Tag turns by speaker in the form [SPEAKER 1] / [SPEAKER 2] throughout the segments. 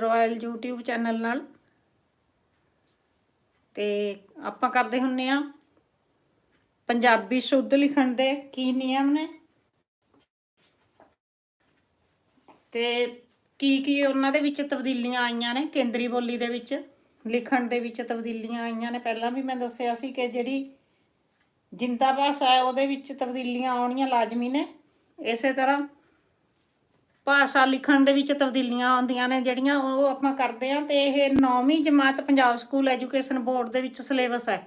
[SPEAKER 1] Royal YouTube channel ਨਾਲ। ਤੇ ਆਪਾਂ ਕਰਦੇ ਹੁੰਨੇ ਆ ਪੰਜਾਬੀ ਸ਼ੁੱਧ ਲਿਖਣ ਦੇ, ਕੀ ਨਿਯਮ ਨੇ? ਤੇ ਕੀ ਕੀ ਉਹਨਾਂ ਦੇ ਵਿੱਚ ਤਬਦੀਲੀਆਂ ਆਈਆਂ ਨੇ? ਕੇਂਦਰੀ ਬੋਲੀ ਦੇ ਵਿੱਚ, ਲਿਖਣ ਦੇ ਵਿੱਚ ਤਬਦੀਲੀਆਂ ਆਈਆਂ ਨੇ। ਪਹਿਲਾਂ ਵੀ ਮੈਂ ਦੱਸਿਆ ਸੀ ਕਿ ਜਿਹੜੀ ਜਿੰਦਾ ਭਾਸ਼ਾ ਹੈ, ਉਹਦੇ ਵਿੱਚ ਤਬਦੀਲੀਆਂ ਆਉਣੀਆਂ ਲਾਜ਼ਮੀ ਨੇ। ਇਸੇ ਤਰ੍ਹਾਂ ਭਾਸ਼ਾ ਲਿਖਣ ਦੇ ਵਿੱਚ ਤਬਦੀਲੀਆਂ ਆਉਂਦੀਆਂ ਨੇ, ਜਿਹੜੀਆਂ ਉਹ ਆਪਾਂ ਕਰਦੇ ਆ ਤੇ ਇਹ 9ਵੀਂ ਜਮਾਤ ਪੰਜਾਬ ਸਕੂਲ ਐਜੂਕੇਸ਼ਨ ਬੋਰਡ ਦੇ ਵਿੱਚ ਸਿਲੇਬਸ ਹੈ।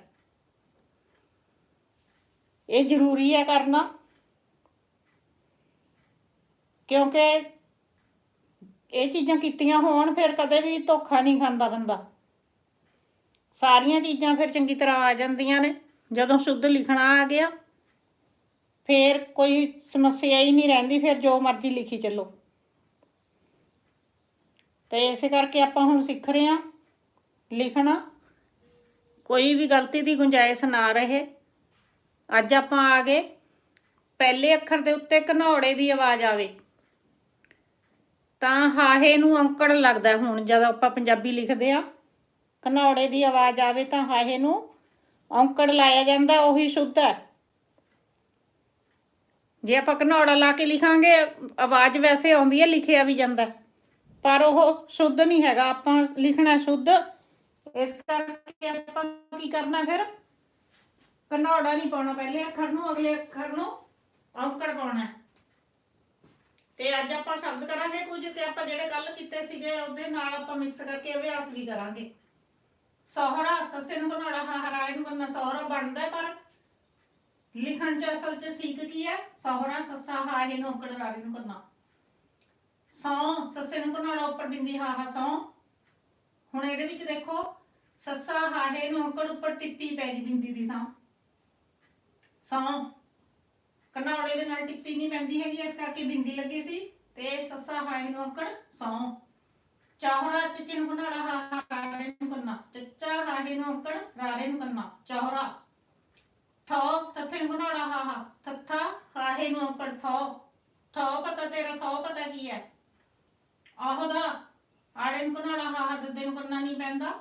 [SPEAKER 1] ਇਹ ਜ਼ਰੂਰੀ ਹੈ ਕਰਨਾ, ਕਿਉਂਕਿ ਇਹ ਚੀਜ਼ਾਂ ਕੀਤੀਆਂ ਹੋਣ ਫਿਰ ਕਦੇ ਵੀ ਧੋਖਾ ਨਹੀਂ ਖਾਂਦਾ ਬੰਦਾ। ਸਾਰੀਆਂ ਚੀਜ਼ਾਂ ਫਿਰ ਚੰਗੀ ਤਰ੍ਹਾਂ ਆ ਜਾਂਦੀਆਂ ਨੇ, ਜਦੋਂ ਸ਼ੁੱਧ ਲਿਖਣਾ ਆ ਗਿਆ, ਫਿਰ ਕੋਈ ਸਮੱਸਿਆ ਹੀ ਨਹੀਂ ਰਹਿੰਦੀ, ਫਿਰ ਜੋ ਮਰਜ਼ੀ ਲਿਖੀ ਚੱਲੋ। ਤੇ ਇਸੇ ਕਰਕੇ ਆਪਾਂ ਹੁਣ ਸਿੱਖ ਰਹੇ ਹਾਂ ਲਿਖਣਾ। ਕੋਈ ਵੀ ਗਲਤੀ ਦੀ ਗੁੰਜਾਇਸ਼ ਨਾ ਰਹੇ। ਅੱਜ ਆਪਾਂ ਆ ਗਏ। ਪਹਿਲੇ ਅੱਖਰ ਦੇ ਉੱਤੇ ਘਨੌੜੇ ਦੀ ਆਵਾਜ਼ ਆਵੇ। ਤਾਂ ਹਾਹੇ ਨੂੰ ਔਂਕੜ ਲੱਗਦਾ ਹੁਣ, ਜਦੋਂ ਆਪਾਂ ਪੰਜਾਬੀ ਲਿਖਦੇ ਆ ਘਨੌੜੇ ਦੀ ਆਵਾਜ਼ ਆਵੇ ਤਾਂ ਹਾਹੇ ਨੂੰ ਔਂਕੜ ਲਾਇਆ ਜਾਂਦਾ, ਉਹੀ ਸ਼ੁੱਧ ਹੈ। ਜੇ ਆਪਾਂ ਘਨੌੜਾ ਲਾ ਕੇ ਲਿਖਾਂਗੇ, ਆਵਾਜ਼ ਵੈਸੇ ਆਉਂਦੀ ਹੈ, ਲਿਖਿਆ ਵੀ ਜਾਂਦਾ। ਪਰ ਉਹ ਸ਼ੁੱਧ ਨਹੀਂ ਹੈਗਾ, ਆਪਾਂ ਲਿਖਣਾ ਸ਼ੁੱਧ। ਇਸ ਕਰਕੇ ਆਪਾਂ ਕੀ ਕਰਨਾ ਫਿਰ? ਘਨੌੜਾ ਨਹੀਂ ਪਾਉਣਾ, ਪਹਿਲੇ ਅੱਖਰ ਨੂੰ, ਅਗਲੇ ਅੱਖਰ ਨੂੰ ਔਕੜ ਪਾਉਣਾ। ਤੇ ਅੱਜ ਆਪਾਂ ਸ਼ਬਦ ਕਰਾਂਗੇ ਕੁਝ, ਤੇ ਆਪਾਂ ਜਿਹੜੇ ਕੱਲ ਕੀਤੇ ਸੀਗੇ, ਉਹਦੇ ਨਾਲ ਆਪਾਂ ਮਿਕਸ ਕਰਕੇ ਅਭਿਆਸ ਵੀ ਕਰਾਂਗੇ। ਸਹਰਾ, ਸੱਸੇ ਨੂੰ ਘਨੌੜਾ ਹਾਹਰਾ ਨੂੰ ਕਰਨਾ, ਸਹਰਾ ਬਣਦਾ ਪਰ ਲਿਖਣ ਚ ਅਸਲ ਚ ਠੀਕ ਕੀ ਹੈ? ਸੋਹਰਾ, ਸੱਸਾ ਹਾਹੇ ਨੂੰ ਔਕੜ ਰਾਰੇ ਨੂੰ ਕਰਨਾ। ਸੌ, ਸੱਸੇ ਨੂੰ ਘਨੌੜਾ ਉੱਪਰ ਬਿੰਦੀ ਹਾਹਾ ਸੌ। ਹੁਣ ਇਹਦੇ ਵਿੱਚ ਦੇਖੋ, ਸੱਸਾ ਹਾਹੇ ਨੂੰ ਔਂਕੜ ਉੱਪਰ ਟਿੱਪੀ ਪੈ ਗਈ ਬਿੰਦੀ ਦੀ ਥਾਂ। ਸੌ। ਘਨੌੜੇ ਦੇ ਨਾਲ ਟਿੱਪੀ ਨਹੀਂ ਪੈਂਦੀ ਹੈਗੀ, ਇਸ ਕਰਕੇ ਬਿੰਦੀ ਲੱਗੀ ਸੀ। ਤੇ ਸੱਸਾ ਹਾਹੇ ਨੂੰ ਔਂਕੜ ਸੌ। ਚਾਹਰਾ ਚੱਚੇ ਨੂੰ ਘਨੌੜਾ ਹਾਹਾ ਰਾਰੇ ਨੂੰ ਕਰਨਾ ਚੱਚਾ ਹਾਹੇ ਨੂੰ ਔਂਕੜ ਰਾਰੇ ਨੂੰ ਕਰਨਾ ਚੌਹਰਾ ਥੋ ਥੱਥੇ ਨੂੰ ਘਨੌੜਾ ਹਾਹਾ ਥੱਥਾ ਹਾਹੇ ਨੂੰ ਔਂਕੜ ਥੋ ਥੋ ਪਤਾ ਤੇਰਾ ਥੋ ਪਤਾ ਕੀ ਹੈ ਆਹਦਾ ਆੜੇ ਨੂੰ ਘਨੌੜਾ ਹਾਹਾ ਦੱਦੇ ਨੂੰ ਕਰਨਾ ਨਹੀਂ ਪੈਂਦਾ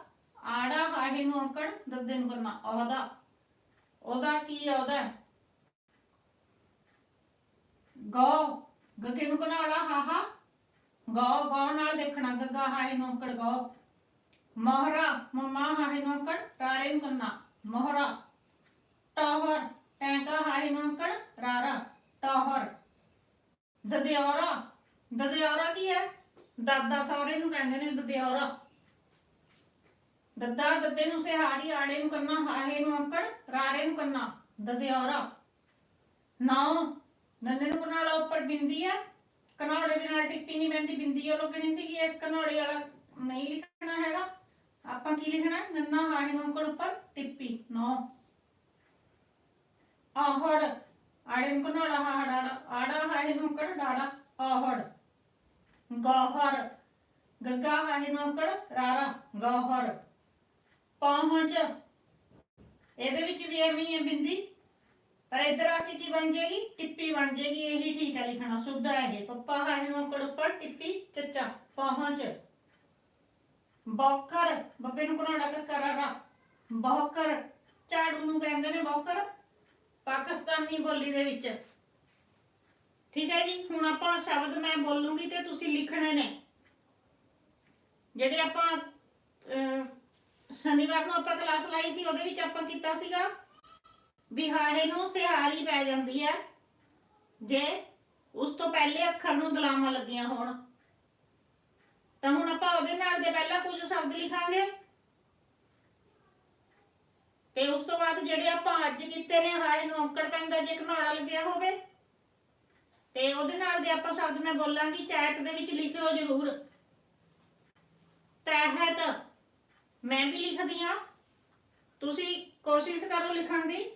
[SPEAKER 1] ਆੜਾ ਹਾਹੇ ਨੂੰ ਔਂਕੜ ਦੱਦੇ ਨੂੰ ਕਰਨਾ ਆਹਦਾ ਉਹਦਾ ਕੀ ਹੈ ਉਹਦਾ? ਗੋ ਗੱਗੇ ਨੂੰ ਘਨੌੜਾ ਹਾਹਾ ਗੋ ਗੋ ਨਾਲ ਦੇਖਣਾ, ਗੱਗਾ ਹਾਹੇ ਨੂੰ ਔਂਕੜ ਗੋ ਮੋਹਰਾ, ਮਮਾ ਹਾਹੇ ਨੂੰ ਰਾਰੇ ਨੂੰ ਕਰਨਾ ਮੋਹਰਾ, ਟਾਹਰ, ਟੈਂਕਾ ਹਾਹੇ ਨੂੰ ਰਾਰਾ, ਟਾਹਰ। ਦਦਿਆਰਾ ਦਦਿਆਰਾ ਕੀ ਹੈ? ਦਾਦਾ ਸਹੁਰੇ ਨੂੰ ਕਹਿੰਦੇ ਨੇ ਦਦਿਆਰਾ ਦੱਦਾ, ਦੱਦੇ ਨੂੰ ਸਿਹਾਰੀ ਆੜੇ ਨੂੰ ਕਰਨਾ ਹਾਹੇ ਨੂੰ ਔਂਕੜ ਰਾਰੇ ਨੂੰ ਕਰਨਾ ਦਦਿਆਰਾ ਨੌ ਨੰਨੇ ਨੂੰ ਕਨਾਲਾ ਉੱਪਰ ਬਿੰਦੀ ਹੈ ਕਨੌੜੇ ਦੇ ਨਾਲ ਟਿੱਪੀ ਨਹੀਂ ਪੈਂਦੀ ਬਿੰਦੀ ਉਹ ਲੋਕਣੀ ਸੀਗੀ, ਇਸ ਕਨੌੜੇ ਵਾਲਾ ਨਹੀਂ ਲਿਖਣਾ ਹੈਗਾ। ਆਪਾਂ ਕੀ ਲਿਖਣਾ? ਨੰਨਾ ਹਾਹੇ ਨੂੰ ਔਂਕੜ ਉੱਪਰ ਟਿੱਪੀ ਨੌ ਆਹੜ, ਆੜੇ ਨੂੰ ਕਨਾਲਾ ਹਾੜਾ ਆੜਾ ਹਾਹੇ ਨੂੰ ਔਂਕੜ, ਡਾੜਾ, ਆਹੜ। ਗਾਹਰ, ਗੱਗਾ ਹਾਹੇ ਨੂੰ ਔਂਕੜ, ਰਾਰਾ, ਗੌਹਰ। ਪਹੁੰਚ ਇਹਦੇ ਵਿੱਚ ਵੀ ਐਵੇਂ ਹੀ ਹੈ ਬਿੰਦੀ। ਪਰ ਇੱਧਰ ਆ ਕੇ ਕੀ ਬਣ ਜਾਏਗੀ? ਟਿੱਪੀ ਬਣ ਜਾਏਗੀ। ਇਹੀ ਠੀਕ ਹੈ ਲਿਖਣਾ। ਸ਼ੁੱਧ ਹੈ ਇਹ। ਪੱਪਾ ਹਾਹੇ ਨੂੰ ਉੱਪਰ, ਟਿੱਪੀ, ਚੱਚਾ। ਪਹੁੰਚ ਬੌਕਰ। ਬੱਬੇ ਨੂੰ ਘਨਾੜਾ ਕਰਾਰਾ ਬੌਕਰ। ਝਾੜੂ ਨੂੰ ਕਹਿੰਦੇ ਨੇ ਬੌਕਰ। ਪਾਕਿਸਤਾਨੀ ਬੋਲੀ ਦੇ ਵਿੱਚ। ਠੀਕ ਹੈ ਜੀ? ਹੁਣ ਆਪਾਂ ਸ਼ਬਦ ਮੈਂ ਬੋਲੂੰਗੀ ਤੇ ਤੁਸੀਂ ਲਿਖਣੇ ਨੇ। ਜਿਹੜੇ ਆਪਾਂ ਸ਼ਨੀਵਾਰ ਨੂੰ ਆਪਾਂ ਕਲਾਸ ਲਾਈ ਸੀ, ਉਹਦੇ ਵਿੱਚ ਆਪਾਂ ਕੀਤਾ ਸੀਗਾ ਵੀ ਨੂੰ ਸਿਹਾਰੀ ਪੈ ਜਾਂਦੀ ਹੈ। ਜੇ ਉਸ ਤੋਂ ਪਹਿਲੇ ਅੱਖਰ ਨੂੰ ਦਲਾਵਾਂ ਲੱਗੀਆਂ ਹੋਣ, ਤਾਂ ਹੁਣ ਆਪਾਂ ਉਹਦੇ ਨਾਲ ਦੇ ਪਹਿਲਾਂ ਕੁਝ ਸ਼ਬਦ ਲਿਖਾਂਗੇ। ਤੇ ਉਸ ਤੋਂ ਬਾਅਦ ਜਿਹੜੇ ਆਪਾਂ ਅੱਜ ਕੀਤੇ ਨੇ ਹਾਏ ਨੂੰ ਔਂਕੜ ਪੈਂਦਾ ਜੇ ਘਨੌੜਾ ਲੱਗਿਆ ਹੋਵੇ, ਤੇ ਉਹਦੇ ਨਾਲ ਦੇ ਆਪਾਂ ਸ਼ਬਦ ਮੈਂ ਬੋਲਾਂਗੀ ਚੈਟ ਦੇ ਵਿੱਚ ਲਿਖਿਓ ਜ਼ਰੂਰ। ਤਹਿਤ ਮੈਂ ਵੀ ਲਿਖਦੀ ਆ ਤੁਸੀਂ ਕੋਸ਼ਿਸ਼ ਕਰੋ ਲਿਖਣ ਦੀ।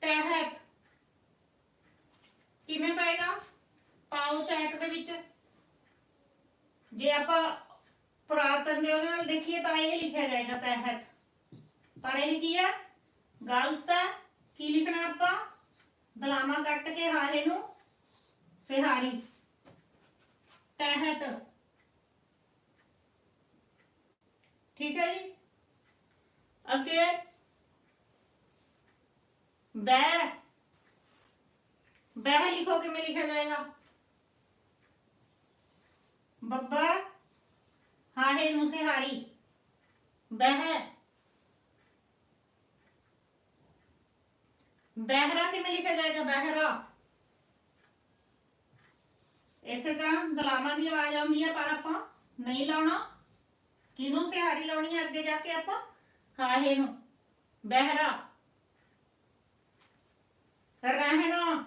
[SPEAKER 1] ਤਹਿਤ। ਕਿਵੇਂ ਪਏਗਾ? ਪਾਓ ਚੈਟ ਦੇ ਵਿੱਚ। ਜੇ ਆਪਾਂ ਪੁਰਾਤਨ ਦੇ ਉਹਦੇ ਨਾਲ ਦੇਖੀਏ ਤਾਂ ਇਹ ਲਿਖਿਆ ਜਾਏਗਾ ਤਹਿਤ। ਪਰ ਇਹ ਕੀ ਹੈ? ਗਲਤ ਹੈ। ਕੀ ਲਿਖਣਾ ਆਪਾਂ? ਦਲਾਮਾ ਕੱਟ ਕੇ ਹਾਰੇ ਨੂੰ ਸਿਹਾਰੀ। ਤਹਿਤ। ਠੀਕ ਹੈ ਜੀ ਅੱਗੇ ਬੈ ਬੈ ਲਿਖੋ ਕਿਵੇਂ ਲਿਖਿਆ ਜਾਏਗਾ ਬੱਬਾ ਹਾਹੇ ਨੂੰ ਸਿਹਾਰੀ ਬਹਿ ਬਹਿਰਾ ਕਿਵੇਂ ਲਿਖਿਆ ਜਾਏਗਾ ਬਹਿਰਾ ਇਸੇ ਤਰ੍ਹਾਂ ਦਲਾਮਾਂ ਦੀ ਆਵਾਜ਼ ਆਉਂਦੀ ਹੈ ਪਰ ਆਪਾਂ ਨਹੀਂ ਲਾਉਣਾ ਕਿਹਨੂੰ ਸਿਹਾਰੀ ਲਾਉਣੀ ਹੈ ਅੱਗੇ ਜਾ ਕੇ ਆਪਾਂ? ਹਾਹੇ ਨੂੰ। ਬਹਿਰਾ। ਰਹਿਣਾ।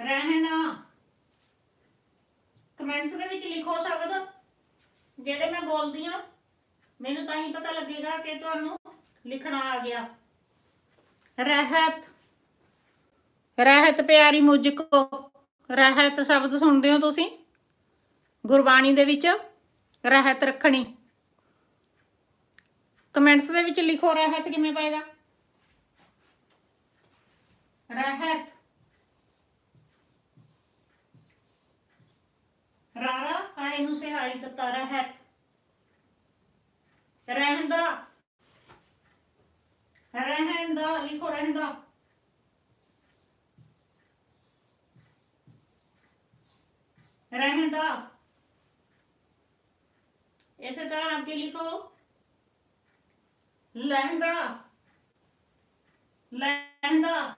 [SPEAKER 1] ਰਹਿਣਾ। ਕਮੈਂਟਸ ਦੇ ਵਿੱਚ ਲਿਖੋ ਸ਼ਬਦ, ਜਿਹੜੇ ਮੈਂ ਬੋਲਦੀ ਆ ਮੈਨੂੰ ਤਾਂ ਹੀ ਪਤਾ ਲੱਗੇਗਾ ਕਿ ਤੁਹਾਨੂੰ ਲਿਖਣਾ ਆ ਗਿਆ। ਰਹਿਤ। ਰਹਿਤ ਪਿਆਰੀ ਮੁਝ ਕੋ। ਰਹਿਤ ਸ਼ਬਦ ਸੁਣਦੇ ਹੋ ਤੁਸੀਂ? ਗੁਰਬਾਣੀ ਦੇ ਵਿੱਚ ਰਹਿਤ ਰੱਖਣੀ। ਕਮੈਂਟਸ ਦੇ ਵਿੱਚ ਲਿਖੋ ਰਹਿਤ ਕਿਵੇਂ ਪਏਗਾ ਰਹਿਤ। ਰਾਰਾ, ਆਏ ਨੂੰ ਸਿਹਾਰੀ ਦਿੱਤਾ ਰਹਿਤ। ਰਹਿੰਦਾ। ਰਹਿੰਦਾ, ਲਿਖੋ ਰਹਿੰਦਾ। ਰਹਿੰਦਾ। ਇਸੇ ਤਰ੍ਹਾਂ ਅੱਗੇ ਲਿਖੋ। ਲਹਿੰਦਾ। ਲਹਿੰਦਾ।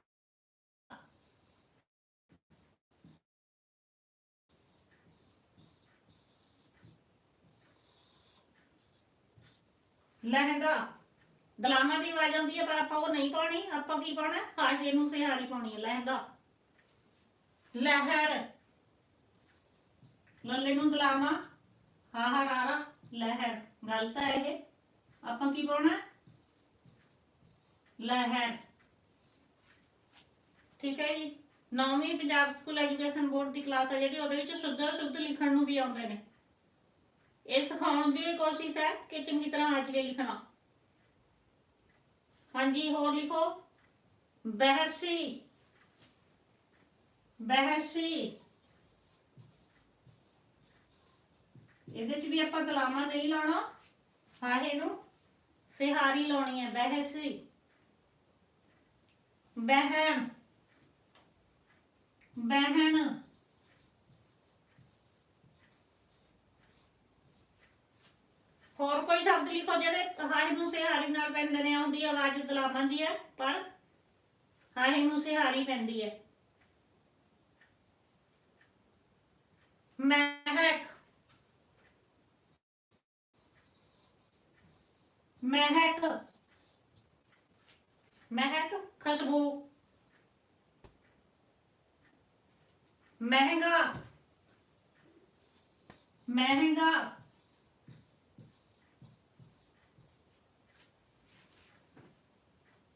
[SPEAKER 1] ਲਹਿੰਦਾ। ਦਲਾਮਾਂ ਦੀ ਆਵਾਜ਼ ਆਉਂਦੀ ਹੈ, ਪਰ ਆਪਾਂ ਉਹ ਨਹੀਂ ਪਾਉਣੀ। ਆਪਾਂ ਕੀ ਪਾਉਣਾ? ਹਾਹੇ ਨੂੰ ਸਿਹਾਰੀ ਪਾਉਣੀ ਹੈ, ਲਹਿੰਦਾ। ਲਹਿਰ। ਲੱਲੇ ਨੂੰ ਦਲਾਮਾ ਹਾਹਾ ਰਾਰਾ। ਲਹਿਰ ਗਲਤ ਹੈ ਇਹ ਆਪਾਂ ਕੀ ਪਾਉਣਾ? ਲਹਿਰ ਠੀਕ ਹੈ ਜੀ। ਨੌਵੀਂ ਪੰਜਾਬ ਸਕੂਲ ਐਜੂਕੇਸ਼ਨ ਬੋਰਡ ਦੀ ਕਲਾਸ ਹੈ ਜਿਹੜੀ, ਉਹਦੇ ਵਿੱਚ ਸ਼ੁੱਧ ਸ਼ੁੱਧ ਲਿਖਣ ਨੂੰ ਵੀ ਆਉਂਦੇ ਨੇ। ਇਹ ਸਿਖਾਉਣ ਦੀ ਕੋਸ਼ਿਸ਼ ਹੈ ਕਿ ਚੰਗੀ ਤਰ੍ਹਾਂ ਆ ਜਾਵੇ ਲਿਖਣਾ। ਹਾਂਜੀ, ਹੋਰ ਲਿਖੋ। ਬਹਿਸੀ। ਬਹਿਸੀ। ਇਹਦੇ ਚ ਵੀ ਆਪਾਂ ਦਲਾਮਾ ਨਹੀਂ ਲਾਉਣਾ। ਹਾਹੇ ਨੂੰ ਸਿਹਾਰੀ ਲਾਉਣੀ ਹੈ, ਬਹਿਸੀ ਬਹਿਣ। ਬਹਿਣ। ਹੋਰ ਕੋਈ ਸ਼ਬਦ ਲਿਖੋ ਜਿਹੜੇ ਹਾਹੇ ਨੂੰ ਸਿਹਾਰੀ ਨਾਲ ਪੈਂਦੇ ਨੇ, ਆਉਂਦੀ ਆਵਾਜ਼ ਦਲਾਮਾਂ ਦੀ ਹੈ, ਪਰ ਹਾਹੇ ਨੂੰ ਸਿਹਾਰੀ ਪੈਂਦੀ ਹੈ। ਮਹਿਕ। ਮਹਿਕ ਮਹਿਕ ਖੁਸ਼ਬੂ। ਮਹਿੰਗਾ ਮਹਿੰਗਾ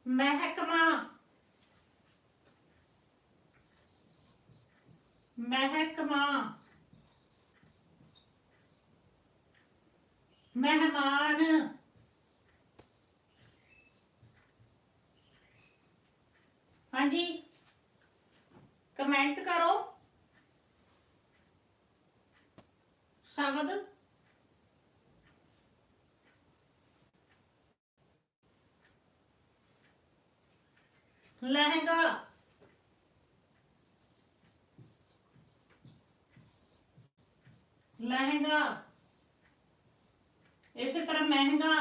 [SPEAKER 1] ਮਹਿਕਮਾ ਮਹਿਕਮਾ ਮਹਿਮਾਨ ਹਾਂਜੀ ਕਮੈਂਟ ਕਰੋ ਸ਼ਬਦ ਲਹਿੰਗਾ ਲਹਿੰਗਾ ਇਸੇ ਤਰ੍ਹਾਂ ਮਹਿੰਗਾ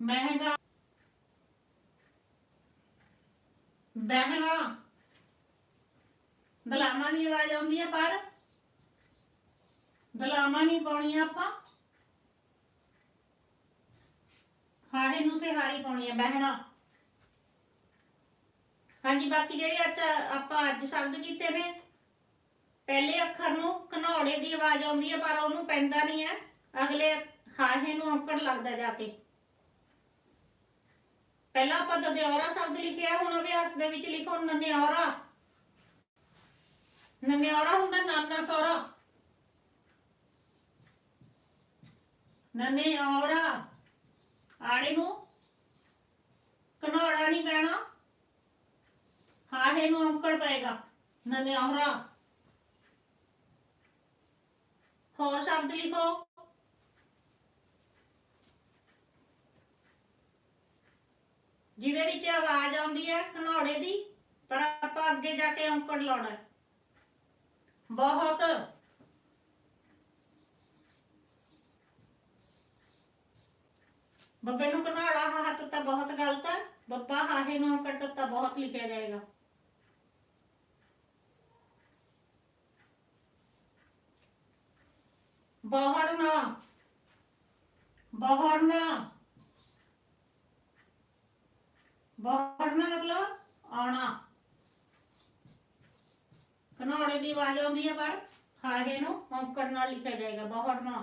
[SPEAKER 1] ਮਹਿੰਗਾ ਬਹਿਣਾ। ਦਲਾਮਾਂ ਦੀ ਆਵਾਜ਼ ਆਉਂਦੀ ਹੈ ਪਰ। ਦਲਾਮਾਂ ਨਹੀਂ ਪਾਉਣੀ ਆਪਾਂ। ਹਾਹੇ ਨੂੰ ਸਿਹਾਰੀ ਪਾਉਣੀ ਹੈ ਬਹਿਣਾ। ਹਾਂਜੀ, ਬਾਕੀ ਜਿਹੜੇ ਅੱਜ ਆਪਾਂ ਅੱਜ ਸ਼ਬਦ ਕੀਤੇ ਨੇ, ਪਹਿਲੇ ਅੱਖਰ ਨੂੰ ਘਨੌੜੇ ਦੀ ਆਵਾਜ਼ ਆਉਂਦੀ ਹੈ ਪਰ ਉਹਨੂੰ ਪੈਂਦਾ ਨਹੀਂ ਹੈ ਅਗਲੇ ਹਾਹੇ ਨੂੰ ਔਂਕੜ ਲੱਗਦਾ ਜਾ ਕੇ। ਪਹਿਲਾਂ ਆਪਾਂ ਦਦਿਉਰਾ ਸ਼ਬਦ ਲਿਖਿਆ, ਹੁਣ ਅਭਿਆਸ ਦੇ ਵਿੱਚ ਲਿਖੋ ਨਨਿਉਰਾ ਨਨਿਉਰਾ ਹੁੰਦਾ ਨਾਨਾ ਸੋਰਾ ਨਨਿਉਰਾ ਆੜੇ ਨੂੰ ਕਨੌੜਾ ਨਹੀਂ ਪੈਣਾ ਹਾਹੇ ਨੂੰ ਅੰਕੜ ਪਏਗਾ। ਨਨਿਉਰਾ ਹੋਰ ਸ਼ਬਦ ਲਿਖੋ। ਜਿਹਦੇ ਵਿੱਚ ਆਵਾਜ਼ ਆਉਂਦੀ ਹੈ ਘਨੌੜੇ ਦੀ, ਪਰ ਆਪਾਂ ਅੱਗੇ ਜਾ ਕੇ ਔਂਕੜ ਲਾਉਣਾ ਬਹੁਤ। ਬੱਬੇ ਨੂੰ ਘਨਾੜਾ ਹਾਹਾ ਤੱਤਾ ਬਹੁਤ ਗਲਤ ਹੈ। ਬੱਬਾ ਹਾਹੇ ਨੂੰ ਔਂਕੜ ਤੱਤਾ ਬਹੁਤ ਲਿਖਿਆ ਜਾਏਗਾ। ਬਹੁੜਨਾ। ਬਹੁੜਨਾ। ਬਹੜਨਾ ਮਤਲਬ ਆਉਣਾ। ਕਨੌੜੇ ਦੀ ਆਵਾਜ਼ ਆਉਂਦੀ ਹੈ ਪਰ ਹਾਹੇ ਨੂੰ ਔਂਕੜ ਨਾਲ ਲਿਖਿਆ ਜਾਏਗਾ ਬਹੜਨਾ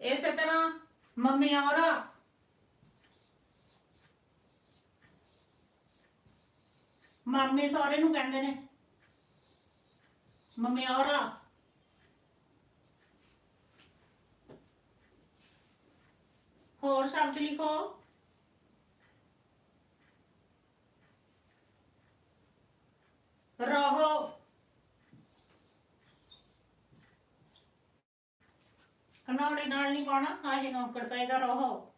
[SPEAKER 1] ਇਸੇ ਤਰ੍ਹਾਂ ਮੰਮੀ ਔਰਾ ਮਾਮੇ ਸਹੁਰੇ ਨੂੰ ਕਹਿੰਦੇ ਨੇ, ਮੰਮੀ ਔਰਾ ਹੋਰ ਸ਼ਬਦ ਲਿਖੋ। ਰਹੋ। ਕਨੌੜੇ ਨਾਲ ਨਹੀਂ ਪਾਉਣਾ, ਆਹੇ ਨੌਕੜ ਪਏਗਾ, ਰਹੋ।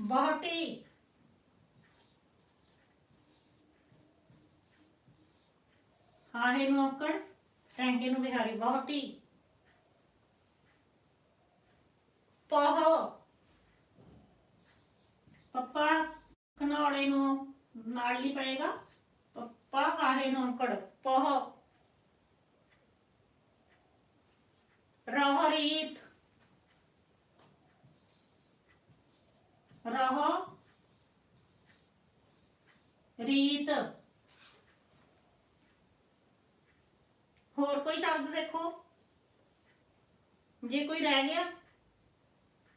[SPEAKER 1] ਬਹੁਤੀ। ਆਹੇ ਨੂੰ ਔਕੜ ਟੈਂਕੇ ਨੂੰ ਬਿਹਾਰੀ, ਬਹੁਤੀ। ਪਹੋ। ਪੱਪਾ ਕਨੌੜੇ ਨੂੰ ਨਾਲ ਨਹੀਂ ਪਏਗਾ। ਪੱਪਾ ਆਹੇ ਨੂੰ ਔਕੜ ਪਹੋ। ਰਹੋ ਰੀਤ। ਹੋਰ ਕੋਈ ਸ਼ਬਦ ਦੇਖੋ? ਜੇ ਕੋਈ ਰਹਿ ਗਿਆ,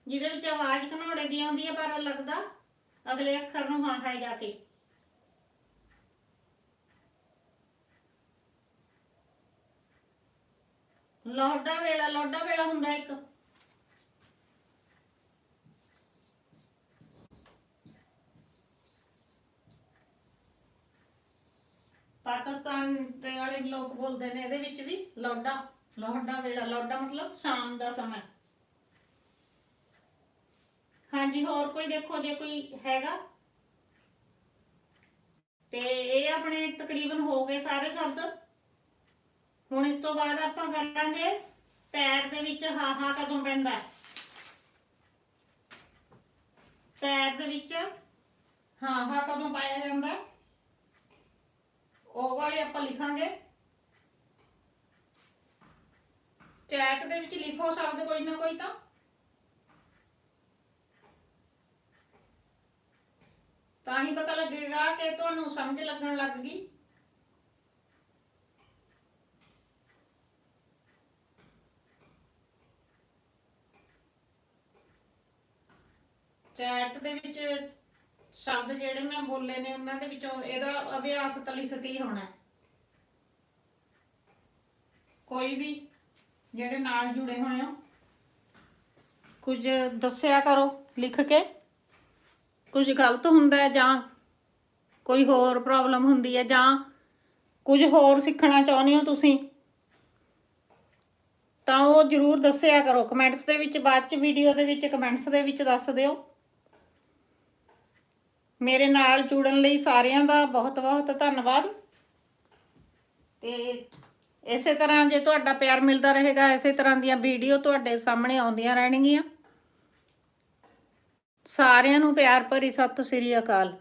[SPEAKER 1] ਜਿਹਦੇ ਵਿੱਚ ਆਵਾਜ਼ ਘਨੌੜੇ ਦੀ ਆਉਂਦੀ ਹੈ, ਪਰ ਲੱਗਦਾ ਅਗਲੇ ਅੱਖਰ ਨੂੰ ਹਾਂ ਹੈ ਜਾ ਕੇ। ਲੋਡਾ ਵੇਲਾ ਲੋਡਾ ਵੇਲਾ ਹੁੰਦਾ ਇੱਕ। ਪਾਕਿਸਤਾਨ ਦੇ ਵਾਲੇ ਲੋਕ ਬੋਲਦੇ ਨੇ ਇਹਦੇ ਵਿੱਚ ਵੀ ਲੋਡਾ ਲੋਹਡਾ ਵੇਲਾ ਲੋਡਾ ਮਤਲਬ ਸ਼ਾਮ ਦਾ ਸਮਾਂ। ਹਾਂਜੀ, ਹੋਰ ਕੋਈ ਦੇਖੋ ਜੇ ਕੋਈ ਹੈਗਾ? ਤੇ ਇਹ ਆਪਣੇ ਤਕਰੀਬਨ ਹੋ ਗਏ ਸਾਰੇ ਸ਼ਬਦ। ਹੁਣ ਇਸ ਤੋਂ ਬਾਅਦ ਆਪਾਂ ਕਰਾਂਗੇ ਪੈਰ ਦੇ ਵਿੱਚ ਹਾਹਾ ਕਦੋਂ ਪੈਂਦਾ ਪੈਰ ਦੇ ਵਿੱਚ ਹਾਹਾ ਕਦੋਂ ਪਾਇਆ ਜਾਂਦਾ ਉਹ ਵਾਲੇ ਆਪਾਂ ਲਿਖਾਂਗੇ। ਚੈਟ ਦੇ ਵਿੱਚ ਲਿਖੋ ਸ਼ਬਦ ਕੋਈ ਨਾ ਕੋਈ ਤਾਂ। ਤਾਂ ਹੀ ਪਤਾ ਲੱਗੇਗਾ ਕਿ ਤੁਹਾਨੂੰ ਸਮਝ ਲੱਗਣ ਲੱਗ ਗਈ। ਚੈਟ ਦੇ ਵਿੱਚ ਸ਼ਬਦ ਜਿਹੜੇ ਮੈਂ ਬੋਲੇ ਨੇ ਉਹਨਾਂ ਦੇ ਵਿੱਚੋਂ ਇਹਦਾ ਅਭਿਆਸ ਤਾਂ ਲਿਖ ਕੇ ਹੀ ਹੋਣਾ ਕੋਈ ਵੀ ਜਿਹੜੇ ਨਾਲ ਜੁੜੇ ਹੋਏ ਹੋ, ਕੁਝ ਦੱਸਿਆ ਕਰੋ, ਲਿਖ ਕੇ। ਕੁਝ ਗਲਤ ਹੁੰਦਾ ਹੈ ਜਾਂ ਕੋਈ ਹੋਰ ਪ੍ਰੋਬਲਮ ਹੁੰਦੀ ਹੈ ਜਾਂ ਕੁਝ ਹੋਰ ਸਿੱਖਣਾ ਚਾਹੁੰਦੇ ਹੋ ਤੁਸੀਂ, ਤਾਂ ਉਹ ਜਰੂਰ ਦੱਸਿਆ ਕਰੋ। ਕਮੈਂਟਸ ਦੇ ਵਿੱਚ, ਬਾਅਦ ਚ ਵੀਡੀਓ ਦੇ ਵਿੱਚ ਕਮੈਂਟਸ ਦੇ ਵਿੱਚ ਦੱਸ ਦਿਓ। ਮੇਰੇ ਨਾਲ ਜੁੜਨ ਲਈ ਸਾਰਿਆਂ ਦਾ ਬਹੁਤ ਬਹੁਤ ਧੰਨਵਾਦ। ਤੇ ਇਸੇ ਤਰ੍ਹਾਂ ਜੇ ਤੁਹਾਡਾ ਪਿਆਰ ਮਿਲਦਾ ਰਹੇਗਾ, ਇਸੇ ਤਰ੍ਹਾਂ ਦੀਆਂ ਵੀਡੀਓ ਤੁਹਾਡੇ ਸਾਹਮਣੇ ਆਉਂਦੀਆਂ ਰਹਿਣਗੀਆਂ। ਸਾਰਿਆਂ ਨੂੰ ਪਿਆਰ ਭਰੀ ਸਤਿ ਸ੍ਰੀ ਅਕਾਲ।